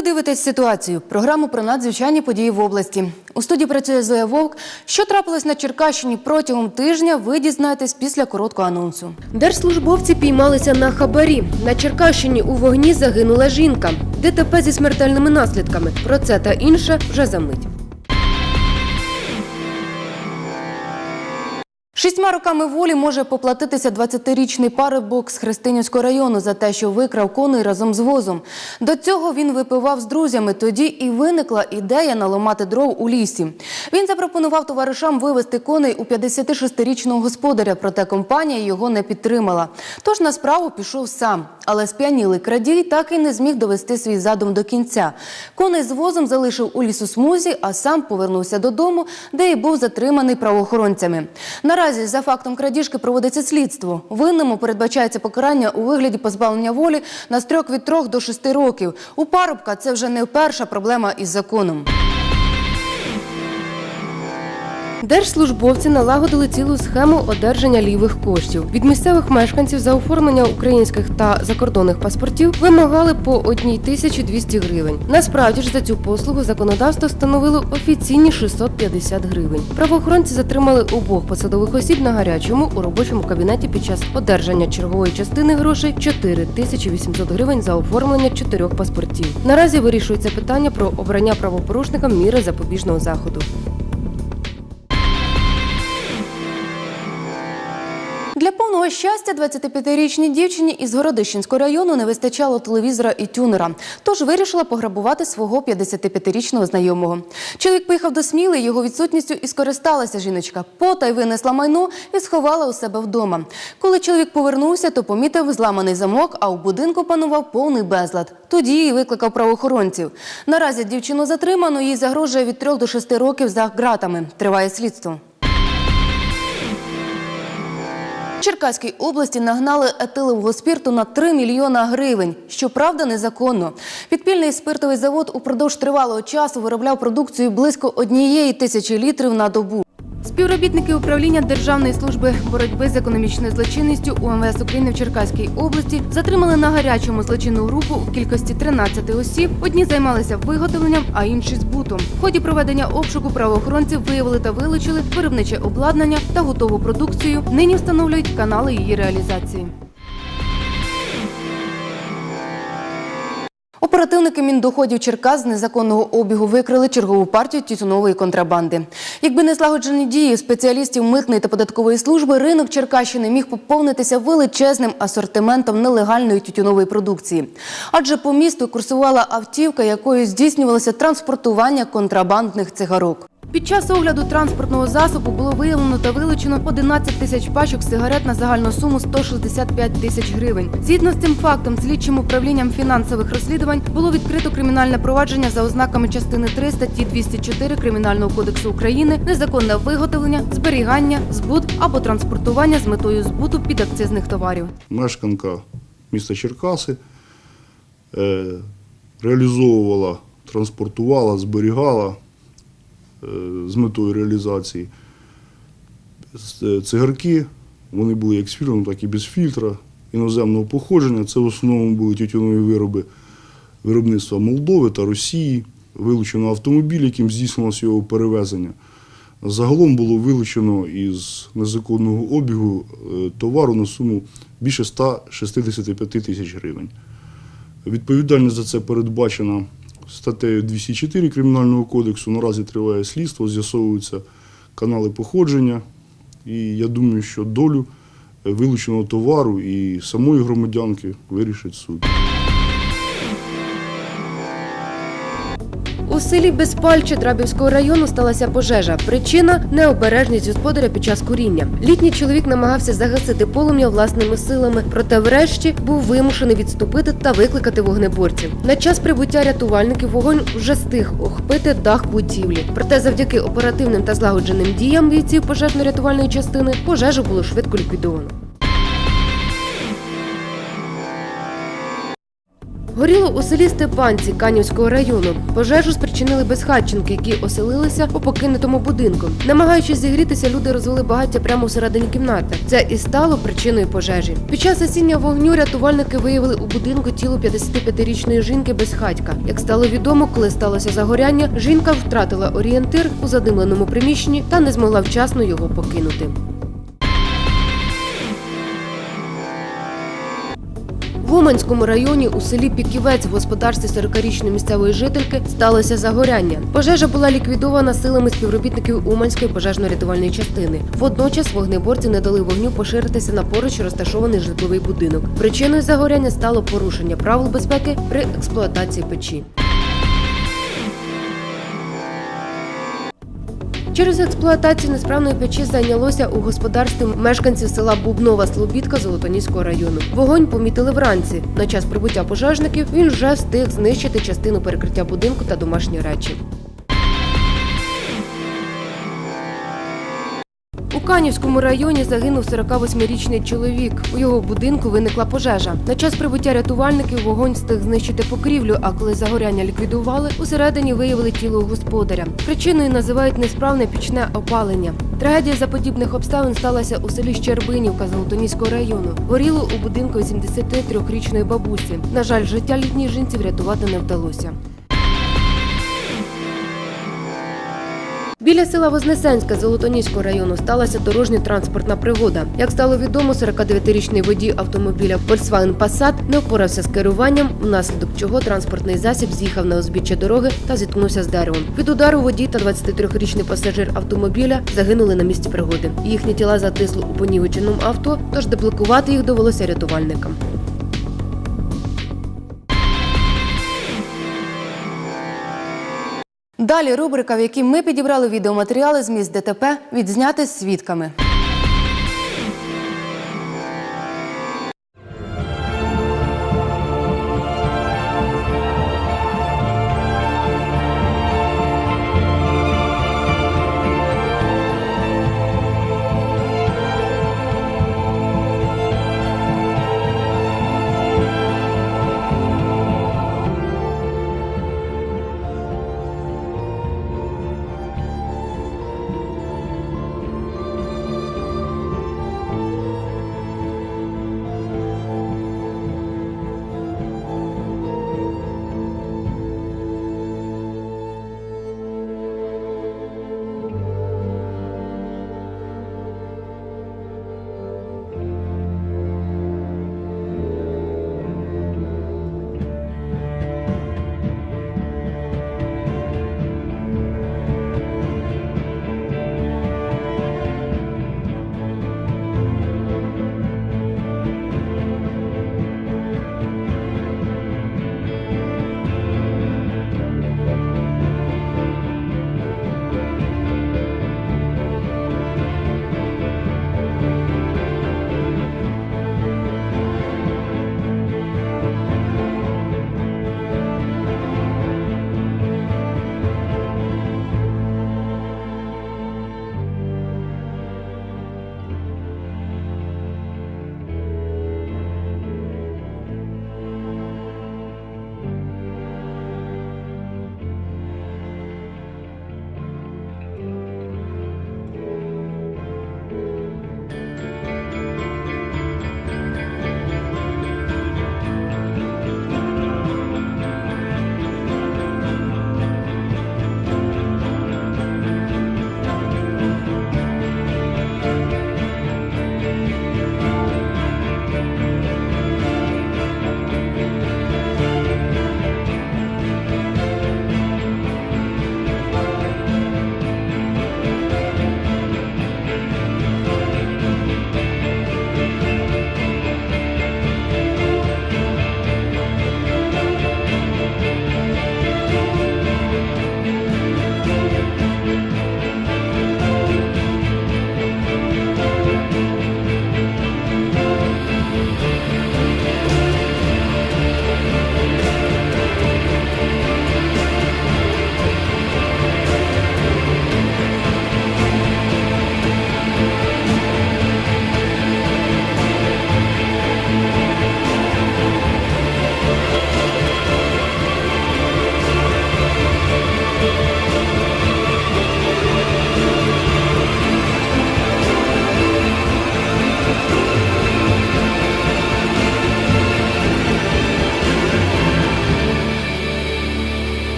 Ви дивитесь ситуацію. Програму про надзвичайні події в області. У студії працює Зоя Вовк. Що трапилось на Черкащині протягом тижня? Ви дізнаєтесь після короткого анонсу. Держслужбовці піймалися на хабарі. На Черкащині у вогні загинула жінка. ДТП зі смертельними наслідками. Про це та інше вже за мить. Шістьма роками волі може поплатитися 20-річний парубок з Христинівського району за те, що викрав коней разом з возом. До цього він випивав з друзями. Тоді і виникла ідея наламати дров у лісі. Він запропонував товаришам вивезти коней у 56-річного господаря, проте компанія його не підтримала. Тож на справу пішов сам. Але сп'янілий крадій так і не зміг довести свій задум до кінця. Коней з возом залишив у лісосмузі, а сам повернувся додому, де і був затриманий правоохоронцями. Наразі за фактом крадіжки проводиться слідство. Винному передбачається покарання у вигляді позбавлення волі на строк від 3 до 6 років. У парубка це вже не перша проблема із законом. Держслужбовці налагодили цілу схему одержання лівих коштів. Від місцевих мешканців за оформлення українських та закордонних паспортів вимагали по 1200 гривень. Насправді ж за цю послугу законодавство встановило офіційні 650 гривень. Правоохоронці затримали обох посадових осіб на гарячому у робочому кабінеті під час одержання чергової частини грошей 4800 гривень за оформлення чотирьох паспортів. Наразі вирішується питання про обрання правопорушникам міри запобіжного заходу. Повного щастя 25-річній дівчині із Городищенського району не вистачало телевізора і тюнера, тож вирішила пограбувати свого 55-річного знайомого. Чоловік поїхав до Сміли, його відсутністю і скористалася жіночка. Потай винесла майно і сховала у себе вдома. Коли чоловік повернувся, то помітив зламаний замок, а у будинку панував повний безлад. Тоді і викликав правоохоронців. Наразі дівчину затримано, їй загрожує від 3 до 6 років за ґратами. Триває слідство. Черкаській області нагнали етилового спірту на 3 мільйона гривень. Щоправда, незаконно. Підпільний спиртовий завод упродовж тривалого часу виробляв продукцію близько однієї тисячі літрів на добу. Співробітники управління Державної служби боротьби з економічною злочинністю УМВС України в Черкаській області затримали на гарячому злочинну групу у кількості 13 осіб. Одні займалися виготовленням, а інші збутом. В ході проведення обшуку правоохоронці виявили та вилучили виробниче обладнання та готову продукцію. Нині встановлюють канали її реалізації. Оперативники Міндоходів Черкас з незаконного обігу викрили чергову партію тютюнової контрабанди. Якби не злагоджені дії спеціалістів митної та податкової служби, ринок Черкащини міг поповнитися величезним асортиментом нелегальної тютюнової продукції. Адже по місту курсувала автівка, якою здійснювалося транспортування контрабандних цигарок. Під час огляду транспортного засобу було виявлено та вилучено 11 тисяч пачок сигарет на загальну суму 165 тисяч гривень. Згідно з цим фактом, слідчим управлінням фінансових розслідувань було відкрито кримінальне провадження за ознаками частини 3 статті 204 Кримінального кодексу України незаконне виготовлення, зберігання, збут або транспортування з метою збуту підакцизних товарів. мешканка міста Черкаси е, реалізовувала, транспортувала, зберігала з метою реалізації цигарки. Вони були як з фільтром, так і без фільтра іноземного походження. Це в основному були тютюнові вироби виробництва Молдови та Росії. Вилучено автомобіль, яким здійснилося його перевезення. Загалом було вилучено із незаконного обігу е, товару на суму більше 165 тисяч гривень. Відповідальність за це передбачена статтею 204 Кримінального кодексу. Наразі триває слідство, з'ясовуються канали походження. І я думаю, що долю е, вилученого товару і самої громадянки вирішить суд. Селі Безпальче Драбівського району сталася пожежа. Причина необережність господаря під час куріння. Літній чоловік намагався загасити полум'я власними силами, проте врешті був вимушений відступити та викликати вогнеборців. На час прибуття рятувальників вогонь вже стиг охопити дах будівлі. Проте, завдяки оперативним та злагодженим діям бійців пожежно-рятувальної частини пожежу було швидко ліквідовано. Горіло у селі Степанці Канівського району. Пожежу спричинили безхатченки, які оселилися у покинутому будинку. Намагаючись зігрітися, люди розвели багаття прямо всередині кімнати. Це і стало причиною пожежі. Під час осіннього вогню рятувальники виявили у будинку тіло 55-річної жінки безхатька. Як стало відомо, коли сталося загоряння, жінка втратила орієнтир у задимленому приміщенні та не змогла вчасно його покинути. В районі у селі Піківець в господарстві 40-річної місцевої жительки сталося загоряння. Пожежа була ліквідована силами співробітників Уманської пожежно-рятувальної частини. Водночас вогнеборці не дали вогню поширитися на поруч розташований житловий будинок. Причиною загоряння стало порушення правил безпеки при експлуатації печі. Через експлуатацію несправної печі зайнялося у господарстві мешканців села Бубнова Слобідка Золотоніського району. Вогонь помітили вранці. На час прибуття пожежників він вже встиг знищити частину перекриття будинку та домашні речі. Канівському районі загинув 48-річний чоловік. У його будинку виникла пожежа. На час прибуття рятувальників вогонь встиг знищити покрівлю, а коли загоряння ліквідували, усередині виявили тіло господаря. Причиною називають несправне пічне опалення. Трагедія за подібних обставин сталася у селі Щербинівка Золотоніського району. Горіло у будинку 83-річної бабусі. На жаль, життя літній жінці врятувати не вдалося. Біля села Вознесенська Золотоніського району сталася дорожньо-транспортна пригода. Як стало відомо, 49-річний водій автомобіля Volkswagen Passat не впорався з керуванням, внаслідок чого транспортний засіб з'їхав на узбіччя дороги та зіткнувся з деревом. Від удару водій та 23-річний пасажир автомобіля загинули на місці пригоди. Їхні тіла затисли у понівеченому авто, тож деблокувати їх довелося рятувальникам. Далі рубрика, в якій ми підібрали відеоматеріали з місць ДТП, відзняти свідками.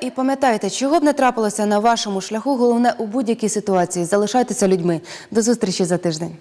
І пам'ятайте, чого б не трапилося на вашому шляху, головне у будь-якій ситуації залишайтеся людьми. До зустрічі за тиждень.